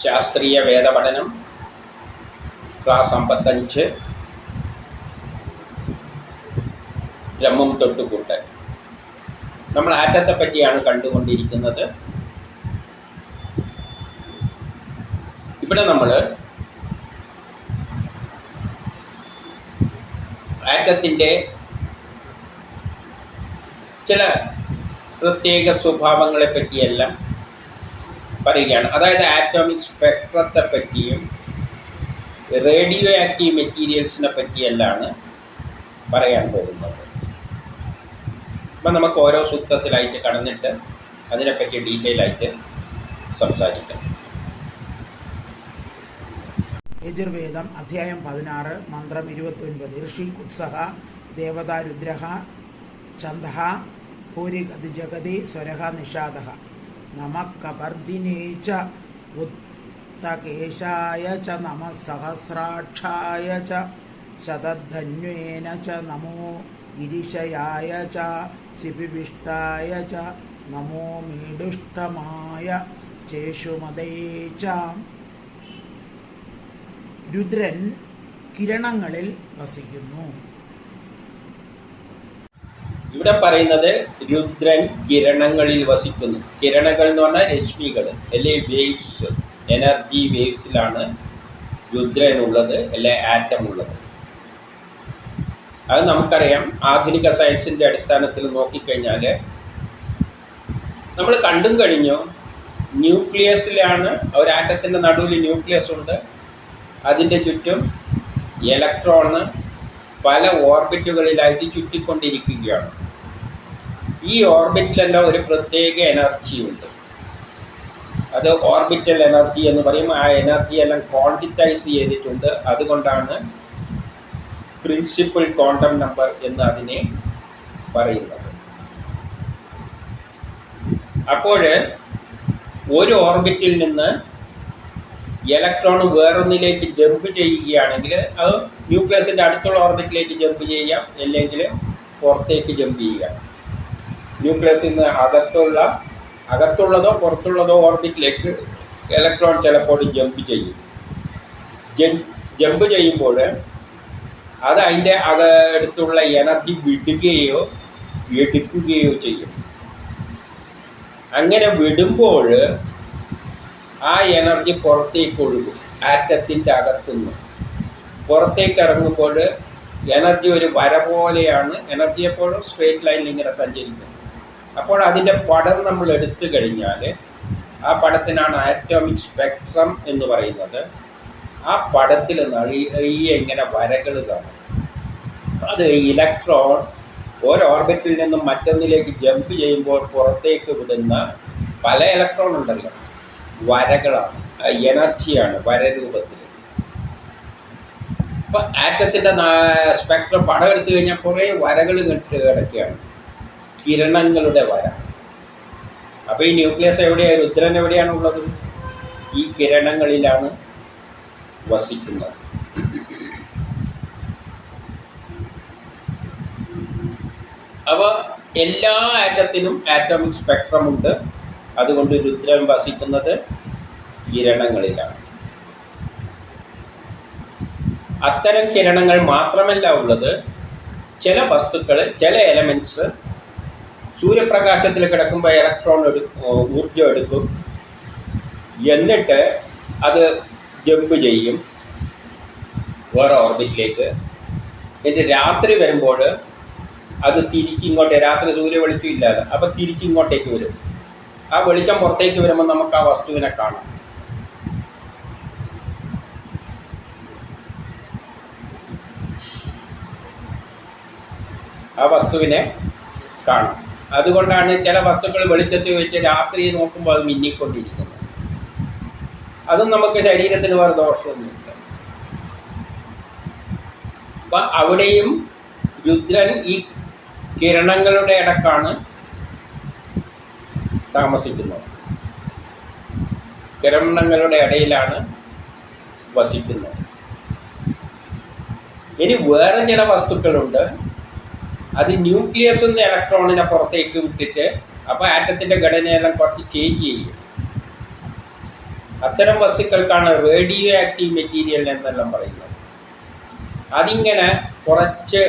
ശാസ്ത്രീയ വേദപഠനം ക്ലാസ് അമ്പത്തഞ്ച്. ബ്രഹ്മം തൊട്ടുകൂട്ട് നമ്മൾ ആറ്റത്തെ പറ്റിയാണ് കണ്ടുകൊണ്ടിരിക്കുന്നത്. ഇവിടെ നമ്മൾ ആറ്റത്തിന്റെ ചില പ്രത്യേക സ്വഭാവങ്ങളെ പറ്റിയെല്ലാം പറയുകയാണ്. അതായത് ആറ്റോമിക് സ്പെക്ട്രത്തെ പറ്റിയും റേഡിയോ ആക്റ്റീവ് മെറ്റീരിയൽസിനെ പറ്റിയെല്ലാണ് പറയാൻ പോകുന്നത്. അപ്പം നമുക്ക് ഓരോ സൂക്തത്തിലായിട്ട് കടന്നിട്ട് അതിനെപ്പറ്റി ഡീറ്റെയിൽ ആയിട്ട് സംസാരിക്കാം. യജുർവേദം അധ്യായം പതിനാറ് മന്ത്രം ഇരുപത്തൊൻപത്. ഋഷി കുത്സഹ ദേവത രുദ്രഹ ഛന്ദ പൂരി ഗതി ജഗതി സ്വരഹ നിഷാദ നമ കപർദിനേ ച ഉത്തകേശായ ച നമ സഹസ്രാക്ഷായ ച ശതധന്വേന ച നമോ ഗിരിശയായ ച ശിപിവിഷ്ടായ ച നമോ മീഡുഷ്ടമായ ചേഷുമതേ ച രുദ്രൻ കിരണങ്ങളിൽ വസിക്കുന്നു. ഇവിടെ പറയുന്നത് രുദ്രൻ കിരണങ്ങളിൽ വസിക്കുന്നു. കിരണങ്ങൾ എന്ന് പറഞ്ഞാൽ രശ്മികൾ അല്ലെ വേവ്സ് എനർജി വേവ്സിലാണ് രുദ്രൻ ഉള്ളത് അല്ലെ ആറ്റം ഉള്ളത് അത് നമുക്കറിയാം. ആധുനിക സയൻസിന്റെ അടിസ്ഥാനത്തിൽ നോക്കിക്കഴിഞ്ഞാൽ നമ്മൾ കണ്ടും കഴിഞ്ഞു. ന്യൂക്ലിയസിലാണ് ഒരാറ്റത്തിന്റെ നടുവിൽ ന്യൂക്ലിയസ് ഉണ്ട്. അതിന്റെ ചുറ്റും ഇലക്ട്രോണ് പല ഓർബിറ്റുകളിലായിട്ട് ചുറ്റിക്കൊണ്ടിരിക്കുകയാണ്. ഈ ഓർബിറ്റിലെല്ലാം ഒരു പ്രത്യേക എനർജി ഉണ്ട്. അത് ഓർബിറ്റൽ എനർജി എന്ന് പറയും. ആ എനർജി എല്ലാം ക്വാണ്ടിറ്റൈസ് ചെയ്തിട്ടുണ്ട്. അതുകൊണ്ടാണ് പ്രിൻസിപ്പിൾ ക്വാണ്ടം നമ്പർ എന്ന് അതിനെ പറയുന്നത്. അപ്പോൾ ഒരു ഓർബിറ്റിൽ നിന്ന് ഇലക്ട്രോൺ വേറൊന്നിലേക്ക് ജമ്പ് ചെയ്യുകയാണെങ്കിൽ അത് ന്യൂക്ലിയസിന്റെ അടുത്തുള്ള ഓർബിറ്റിലേക്ക് ജമ്പ് ചെയ്യാം അല്ലെങ്കിൽ പുറത്തേക്ക് ജമ്പ് ചെയ്യാം നിന്ന് അകത്തുള്ള അകത്തുള്ളതോ പുറത്തുള്ളതോ ഓർബിറ്റിലേക്ക് ഇലക്ട്രോൺ ചിലപ്പോൾ ജമ്പ് ചെയ്യും. ജമ്പ് ചെയ്യുമ്പോൾ അത് അതിന്റെ അക അടുത്തുള്ള എനർജി വിടുകയോ എടുക്കുകയോ ചെയ്യും. അങ്ങനെ വിടുമ്പോൾ ആ എനർജി പുറത്തേക്ക് ഒഴുകും ആറ്റത്തിന്റെ അകത്തുനിന്ന്. പുറത്തേക്ക് ഇറങ്ങുമ്പോൾ എനർജി ഒരു വര പോലെയാണ്. എനർജി എപ്പോഴും സ്ട്രേറ്റ് ലൈനിൽ ഇങ്ങനെ സഞ്ചരിക്കുന്നത് അപ്പോൾ അതിന്റെ പടം നമ്മൾ എടുത്തു കഴിഞ്ഞാൽ ആ പടത്തിനാണ് ആറ്റോമിക് സ്പെക്ട്രം എന്ന് പറയുന്നത്. ആ പടത്തിൽ നിറയെ ഇങ്ങനെ വരകൾ കാണും. അത് ഇലക്ട്രോൺ ഒരു ഓർബിറ്റിൽ നിന്നും മറ്റൊന്നിലേക്ക് ജമ്പ് ചെയ്യുമ്പോൾ പുറത്തേക്ക് വിടുന്ന പല ഇലക്ട്രോൺ ഉണ്ടല്ലോ. വരകളാണ്. എനർജിയാണ് വരരൂപത്തിൽ. ഇപ്പൊ ആറ്റത്തിന്റെ സ്പെക്ട്രം പടം എടുത്തു കഴിഞ്ഞാൽ കുറേ വരകൾ കിട്ട് കിടക്കുകയാണ്. കിരണങ്ങളുടെ വര. അപ്പോൾ ഈ ന്യൂക്ലിയസ് എവിടെയാണ് രുദ്രൻ എവിടെയാണ് ഉള്ളത്? ഈ കിരണങ്ങളിലാണ് വസിക്കുന്നത്. അപ്പോൾ എല്ലാ ആറ്റത്തിനും ആറ്റോമിക് സ്പെക്ട്രം ഉണ്ട്. അതുകൊണ്ട് രുദ്രൻ വസിക്കുന്നത് കിരണങ്ങളിലാണ്. അത്തരം കിരണങ്ങൾ മാത്രമല്ല ഉള്ളത്. ചില വസ്തുക്കൾ ചില എലമെന്റ്സ് സൂര്യപ്രകാശത്തിൽ കിടക്കുമ്പോൾ ഇലക്ട്രോൺ എടുക്കും ഊർജം എടുക്കും. എന്നിട്ട് അത് ജമ്പ് ചെയ്യും. വേറെ ഓർബിറ്റിലേക്ക്. എന്നിട്ട് രാത്രി വരുമ്പോൾ അത് തിരിച്ചിങ്ങോട്ട് രാത്രി സൂര്യ വെളിച്ചം ഇല്ലാതെ അപ്പോൾ തിരിച്ചിങ്ങോട്ടേക്ക് വരും. ആ വെളിച്ചം പുറത്തേക്ക് വരുമ്പോൾ നമുക്ക് ആ വസ്തുവിനെ കാണാം. ആ വസ്തുവിനെ കാണാം. അതുകൊണ്ടാണ് ചില വസ്തുക്കൾ വെളിച്ചത്തിൽ വെച്ച് രാത്രി നോക്കുമ്പോൾ അത് മിന്നിക്കൊണ്ടിരിക്കുന്നത്. അതും നമുക്ക് ശരീരത്തിന് വേറെ ദോഷമൊന്നുമില്ല. അപ്പം അവിടെയും രുദ്രൻ ഈ കിരണങ്ങളുടെ ഇടക്കാണ് താമസിക്കുന്നത്. കിരണങ്ങളുടെ ഇടയിലാണ് വസിക്കുന്നത്. ഇനി വേറെ ചില വസ്തുക്കളുണ്ട്. അത് ന്യൂക്ലിയസ് നിന്ന് ഇലക്ട്രോണിനെ പുറത്തേക്ക് വിട്ടിട്ട് അപ്പോൾ ആറ്റത്തിന്റെ ഘടനയെല്ലാം കുറച്ച് ചേഞ്ച് ചെയ്യും. അത്തരം വസ്തുക്കൾക്കാണ് റേഡിയോ ആക്റ്റീവ് മെറ്റീരിയൽ എന്നെല്ലാം പറയുന്നത്. അതിങ്ങനെ കുറച്ച്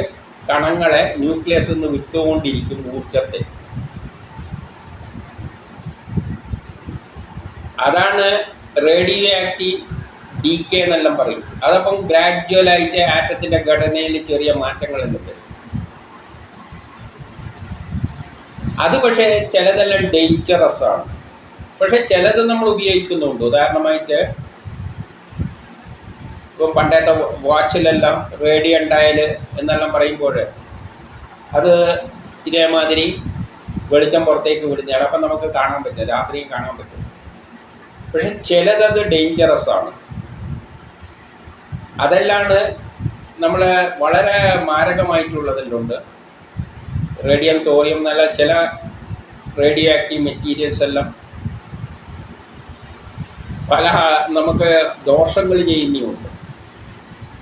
കണങ്ങളെ ന്യൂക്ലിയസ് നിന്ന് വിട്ടുകൊണ്ടിരിക്കും ഊർജത്തെ അതാണ് റേഡിയോ ആക്റ്റീവ് ഡി കെ എന്നെല്ലാം പറയും. അതപ്പം ഗ്രാജുവലായിട്ട് ആറ്റത്തിന്റെ ഘടനയിൽ ചെറിയ മാറ്റങ്ങളെല്ലാം വരും അത് പക്ഷേ ചിലതെല്ലാം ഡേഞ്ചറസ് ആണ്. പക്ഷെ ചിലത് നമ്മൾ ഉപയോഗിക്കുന്നുണ്ട്. ഉദാഹരണമായിട്ട് ഇപ്പോൾ പണ്ടത്തെ വാച്ചിലെല്ലാം റേഡിയോ ഉണ്ടായാൽ എന്നെല്ലാം പറയുമ്പോൾ അത് ഇതേമാതിരി വെളിച്ചം പുറത്തേക്ക് വിടുന്നതാണ് അപ്പം നമുക്ക് കാണാൻ പറ്റും രാത്രിയും കാണാൻ പറ്റും. പക്ഷെ ചിലതത് ഡേഞ്ചറസ് ആണ്. അതെല്ലാണ് നമ്മൾ വളരെ മാരകമായിട്ടുള്ളതിലുണ്ട്. റേഡിയം തോറിയം എന്നുള്ള ചില റേഡിയോ ആക്റ്റീവ് മെറ്റീരിയൽസ് എല്ലാം. പല നമുക്ക് ദോഷങ്ങൾ ചെയ്യുന്നുമുണ്ട്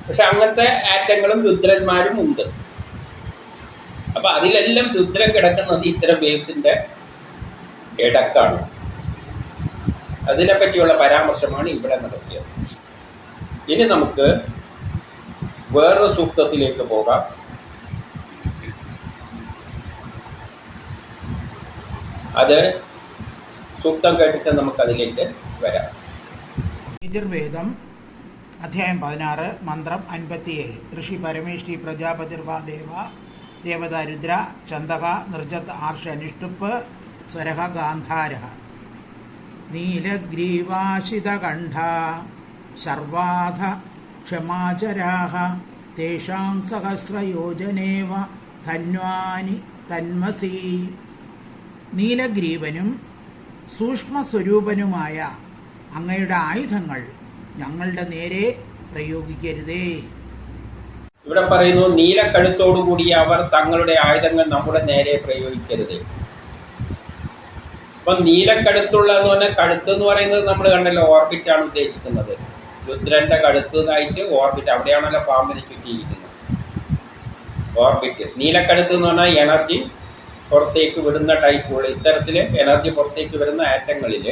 പക്ഷെ അങ്ങനത്തെ ആറ്റങ്ങളും രുദ്രന്മാരും ഉണ്ട്. അപ്പൊ അതിലെല്ലാം രുദ്രം കിടക്കുന്നത് ഇത്തരം വേവ്സിന്റെ ഇടക്കാണ്. അതിനെപ്പറ്റിയുള്ള പരാമർശമാണ് ഇവിടെ നടത്തിയത്. ഇനി നമുക്ക് വേറൊരു സൂക്തത്തിലേക്ക് പോകാം. അത് സൂക്തം കേട്ടിട്ട് നമുക്ക് അതിലേക്ക് വരാം. യജുർവേദം അധ്യായം പതിനാറ് മന്ത്രം അൻപത്തിയേഴ്. ഋഷി പരമേഷ്ടി പ്രജാപതിർവാദേവ ദേവത രുദ്ര ചന്ദക നിർജത് ആർഷ അനുഷ്ടുപ്പ് സ്വരഹ ഗാന്ധാര നീലഗ്രീവാശിതകണ്ഠ സർവാധ ക്ഷമാചരാഹ തേഷാം സഹസ്രയോജനേവ ധന്വാനി തന്മസി. നീലഗ്രീവനും സൂക്ഷ്മസ്വരൂപനുമായ അങ്ങയുടെ ആയുധങ്ങൾ ഞങ്ങളുടെ നേരെ പ്രയോഗിക്കരുതേ. ഇവിടെ പറയുന്നു നീലക്കഴുത്തോടുകൂടി അവർ തങ്ങളുടെ ആയുധങ്ങൾ നമ്മുടെ നേരെ പ്രയോഗിക്കരുത്. അപ്പം നീലക്കഴുത്തുള്ള എന്ന് പറഞ്ഞാൽ കഴുത്ത് എന്ന് പറയുന്നത് നമ്മൾ കണ്ടല്ലോ ഓർബിറ്റാണ് ഉദ്ദേശിക്കുന്നത്. രുദ്രന്റെ കഴുത്തതായിട്ട് ഓർബിറ്റ് അവിടെയാണല്ലോ പാമ്പിനെ ചുറ്റിയിരിക്കുന്നത്. ഓർബിറ്റ് നീലക്കഴുത്ത് എന്ന് പറഞ്ഞാൽ എനർജി പുറത്തേക്ക് വിടുന്ന ടൈപ്പുള്ള ഇത്തരത്തിൽ എനർജി പുറത്തേക്ക് വരുന്ന ആറ്റങ്ങളിൽ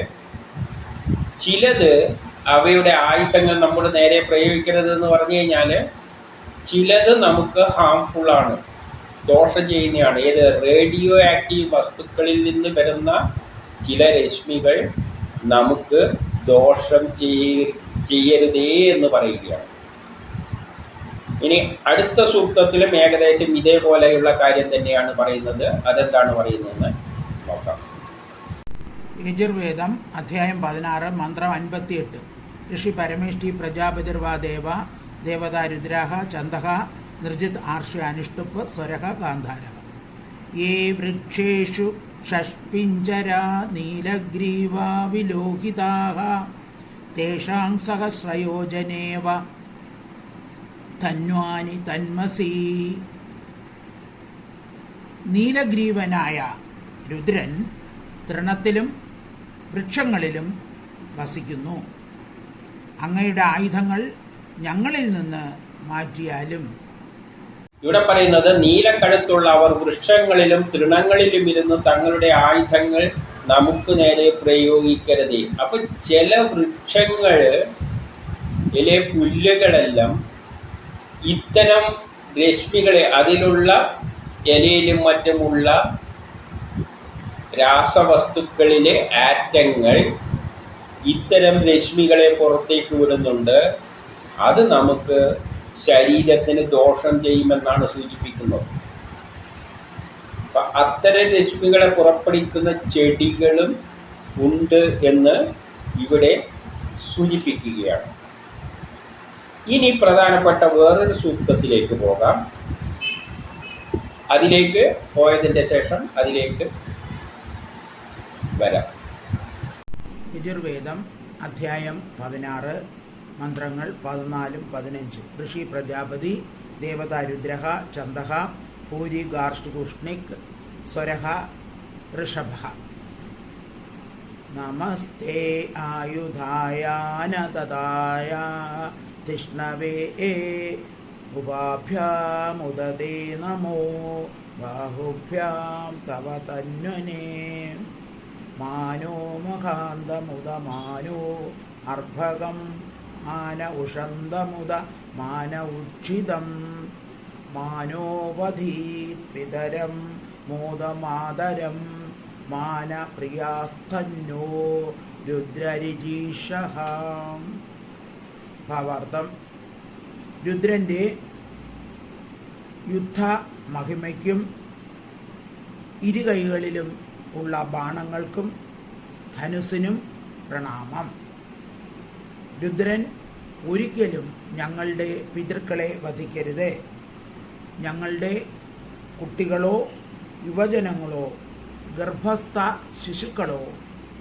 ചിലത് അവയുടെ ആയുധങ്ങൾ നമ്മൾ നേരെ പ്രയോഗിക്കരുത് എന്ന് പറഞ്ഞു കഴിഞ്ഞാൽ ചിലത് നമുക്ക് ഹാംഫുള്ളാണ് ദോഷം ചെയ്യുന്നതാണ് ഏത്? റേഡിയോ ആക്റ്റീവ് വസ്തുക്കളിൽ നിന്ന് വരുന്ന ചില രശ്മികൾ നമുക്ക് ദോഷം ചെയ്യ ചെയ്യരുതേ എന്ന് പറയുകയാണ്. ഇനി അടുത്ത സൂക്തത്തിലും ഏകദേശം ഇതേപോലെയുള്ള കാര്യം തന്നെയാണ് പറയുന്നത്. അതെന്താണ് പറയുന്നതെന്ന് നോക്കാം. യജുർവേദം അധ്യായം പതിനാറ് മന്ത്രം അൻപത്തിയെട്ട്. ഋഷി പരമേഷ്ടി പ്രജാപതിർവാ ദേവ ദേവത രുദ്രാഹ ചന്ദഹ നിർജിത് ആർഷ അനുഷ്ടുപ്പ് സ്വരഹ ഗാന്ധാര യേ വൃക്ഷേഷു ഷഷ്പിഞ്ചരാ നീലഗ്രീവാ വിലോഹിതാഹ. തേഷാം സഹസ്രയോജനേവ ധന്വാനി തന്മസി. നീലഗ്രീവനായ രുദ്രൻ തൃണത്തിലും വൃക്ഷങ്ങളിലും വസിക്കുന്നു. അങ്ങയുടെ ആയുധങ്ങൾ ഞങ്ങളിൽ നിന്ന് മാറ്റിയാലും. ഇവിടെ പറയുന്നത് നീലക്കഴുത്തുള്ള അവർ വൃക്ഷങ്ങളിലും തൃണങ്ങളിലും ഇരുന്ന് തങ്ങളുടെ ആയുധങ്ങൾ നമുക്ക് നേരെ പ്രയോഗിക്കരുതേ. അപ്പൊ ചില വൃക്ഷങ്ങൾ പുല്ലുകളെല്ലാം ഇത്തരം രശ്മികളെ അതിലുള്ള ഇലയിലും മറ്റുമുള്ള രാസവസ്തുക്കളിലെ ആറ്റങ്ങൾ ഇത്തരം രശ്മികളെ പുറത്തേക്ക് വിടുന്നുണ്ട്. അത് നമുക്ക് ശരീരത്തിന് ദോഷം ചെയ്യുമെന്നാണ് സൂചിപ്പിക്കുന്നത്. അപ്പം അത്തരം രശ്മികളെ പുറപ്പെടുവിക്കുന്ന ചെടികളും ഉണ്ട് എന്ന് ഇവിടെ സൂചിപ്പിക്കുകയാണ്. ഇനി പ്രധാനപ്പെട്ട വേറൊരു സൂക്തത്തിലേക്ക് പോകാം. അതിലേക്ക് പോയതിന്റെ ശേഷം അതിലേക്ക് വരാം. യജുർവേദം അധ്യായം പതിനാറ് മന്ത്രങ്ങൾ പതിനാലും പതിനഞ്ചും. ഋഷി പ്രജാപതി ദേവത രുദ്രഹ ചന്ദഹ പൂരി ഗാർഷ്ടുഷ്ണിക് സ്വരഹ ഋഷഭ. നമസ്തേ ആയുധായ തിഷ്ണവേ ഉപാഭ്യാമുദതേ നമോ ബാഹുഭ്യാം തവ തന്വനേ മാനോ മഖാന്തമുദമാനോ അർഭകം മാന ഉഷന്തമുദ മാന ഉക്ഷിതം മാനോപധീത് പിതരം മോദമാതരം മാന പ്രിയാസ്തന്നോ രുദ്രരിജീഷ ഭാവാർത്ഥം രുദ്രന്റെ യുദ്ധ മഹിമയ്ക്കും ഇരു കൈകളിലും ഉള്ള ബാണങ്ങൾക്കും ധനുസിനും പ്രണാമം. രുദ്രൻ ഒരിക്കലും ഞങ്ങളുടെ പിതൃക്കളെ വധിക്കരുത്. ഞങ്ങളുടെ കുട്ടികളോ യുവജനങ്ങളോ ഗർഭസ്ഥ ശിശുക്കളോ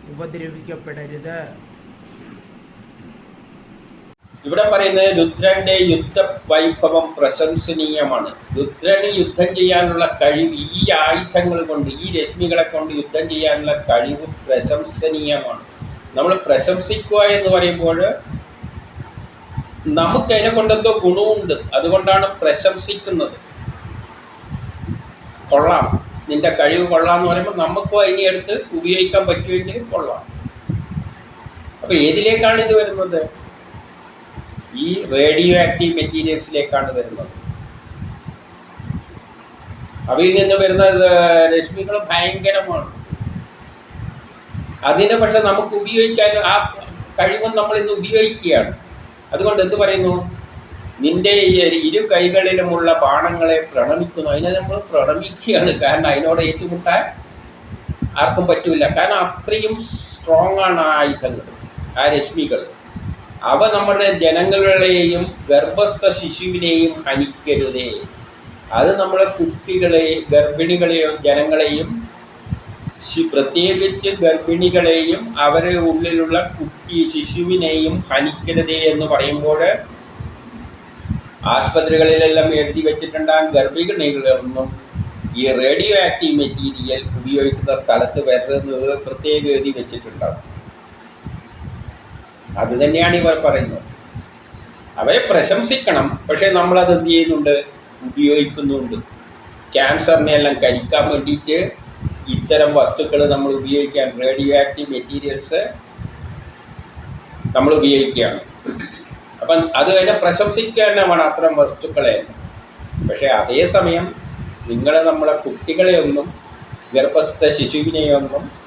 ഉപദ്രവിക്കപ്പെടരുത്. ഇവിടെ പറയുന്നത് രുദ്രന്റെ യുദ്ധ വൈഭവം പ്രശംസനീയമാണ്. രുദ്രന് യുദ്ധം ചെയ്യാനുള്ള കഴിവ് ഈ ആയുധങ്ങൾ കൊണ്ട് ഈ രശ്മികളെ കൊണ്ട് യുദ്ധം ചെയ്യാനുള്ള കഴിവ് പ്രശംസനീയമാണ്. നമ്മൾ പ്രശംസിക്കുക എന്ന് പറയുമ്പോൾ നമുക്ക് അതിനെ കൊണ്ടെന്തോ ഗുണമുണ്ട്. അതുകൊണ്ടാണ് പ്രശംസിക്കുന്നത്. കൊള്ളാം. നിന്റെ കഴിവ് കൊള്ളാം എന്ന് പറയുമ്പോൾ നമുക്കും അതിനെ എടുത്ത് ഉപയോഗിക്കാൻ പറ്റുമെങ്കിൽ കൊള്ളാം. അപ്പോൾ ഏതിലേക്കാണ് ഇത് വരുന്നത്? ഈ റേഡിയോ ആക്റ്റീവ് മെറ്റീരിയൽസിലേക്കാണ് വരുന്നത്. അവയിൽ നിന്ന് വരുന്ന രശ്മികൾ ഭയങ്കരമാണ്. അതിനെ പക്ഷെ നമുക്ക് ഉപയോഗിക്കാൻ ആ കഴിവ് നമ്മൾ ഇന്ന് ഉപയോഗിക്കുകയാണ്. അതുകൊണ്ട് എന്ത് പറയുന്നു? നിന്റെ ഇരു കൈകളിലുമുള്ള ബാണങ്ങളെ പ്രണമിക്കുന്നു. അതിനെ നമ്മൾ പ്രണമിക്കുകയാണ്. കാരണം അതിനോട് ഏറ്റുമുട്ടാൻ ആർക്കും പറ്റില്ല കാരണം അത്രയും സ്ട്രോങ് ആണ് ആ ആയുധങ്ങൾ ആ രശ്മികൾ. അവ നമ്മുടെ ജനങ്ങളെയും ഗർഭസ്ഥ ശിശുവിനെയും ഹനിക്കരുതേ. അത് നമ്മളെ കുട്ടികളെ ഗർഭിണികളെയും ജനങ്ങളെയും പ്രത്യേകിച്ച് ഗർഭിണികളെയും അവരുടെ ഉള്ളിലുള്ള കുട്ടി ശിശുവിനെയും ഹനിക്കരുതേ എന്ന് പറയുമ്പോൾ ആശുപത്രികളിലെല്ലാം എഴുതി വെച്ചിട്ടുണ്ടാകും ഗർഭിണികളൊന്നും ഈ റേഡിയോ ആക്റ്റീവ് മെറ്റീരിയൽ ഉപയോഗിക്കുന്ന സ്ഥലത്ത് വരുന്നത് പ്രത്യേകം എഴുതി വെച്ചിട്ടുണ്ടാകും അത് തന്നെയാണ് ഇവർ പറയുന്നത്. അവയെ പ്രശംസിക്കണം. പക്ഷേ നമ്മളത് എന്ത് ചെയ്യുന്നുണ്ട്? ഉപയോഗിക്കുന്നുണ്ട്. ക്യാൻസറിനെ എല്ലാം കരിക്കാൻ വേണ്ടിയിട്ട് ഇത്തരം വസ്തുക്കൾ നമ്മൾ ഉപയോഗിക്കാൻ റേഡിയോ ആക്റ്റീവ് മെറ്റീരിയൽസ് നമ്മൾ ഉപയോഗിക്കുകയാണ്. അപ്പം അത് തന്നെ വേണം അത്തരം വസ്തുക്കളെ. പക്ഷേ അതേസമയം നിങ്ങൾ നമ്മളെ കുട്ടികളെയൊന്നും ഗർഭസ്ഥ ശിശുവിനെയൊന്നും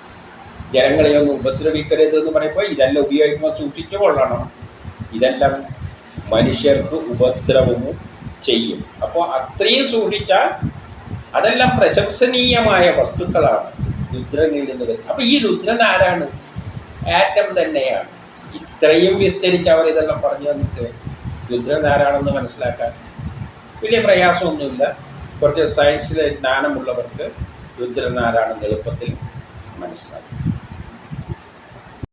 ജനങ്ങളെയൊന്നും ഉപദ്രവിക്കരുത് എന്ന് പറയുമ്പോൾ ഇതെല്ലാം ഉപയോഗിക്കുമ്പോൾ സൂക്ഷിച്ചു കൊള്ളണം. ഇതെല്ലാം മനുഷ്യർക്ക് ഉപദ്രവവും ചെയ്യും. അപ്പോൾ അത്രയും സൂക്ഷിച്ചാൽ അതെല്ലാം പ്രശംസനീയമായ വസ്തുക്കളാണ്. രുദ്രനിൽ നിന്ന് വരുന്നത് അപ്പോൾ ഈ രുദ്രൻ ആരാണ്? ആറ്റം തന്നെയാണ്. ഇത്രയും വിസ്തരിച്ച് അവർ ഇതെല്ലാം പറഞ്ഞു തന്നിട്ട് രുദ്രൻ ആരാണെന്ന് മനസ്സിലാക്കാൻ വലിയ പ്രയാസമൊന്നുമില്ല. കുറച്ച് സയൻസിലെ ജ്ഞാനമുള്ളവർക്ക് രുദ്രൻ ആരാണെന്ന് എളുപ്പത്തിൽ മനസ്സിലാക്കും.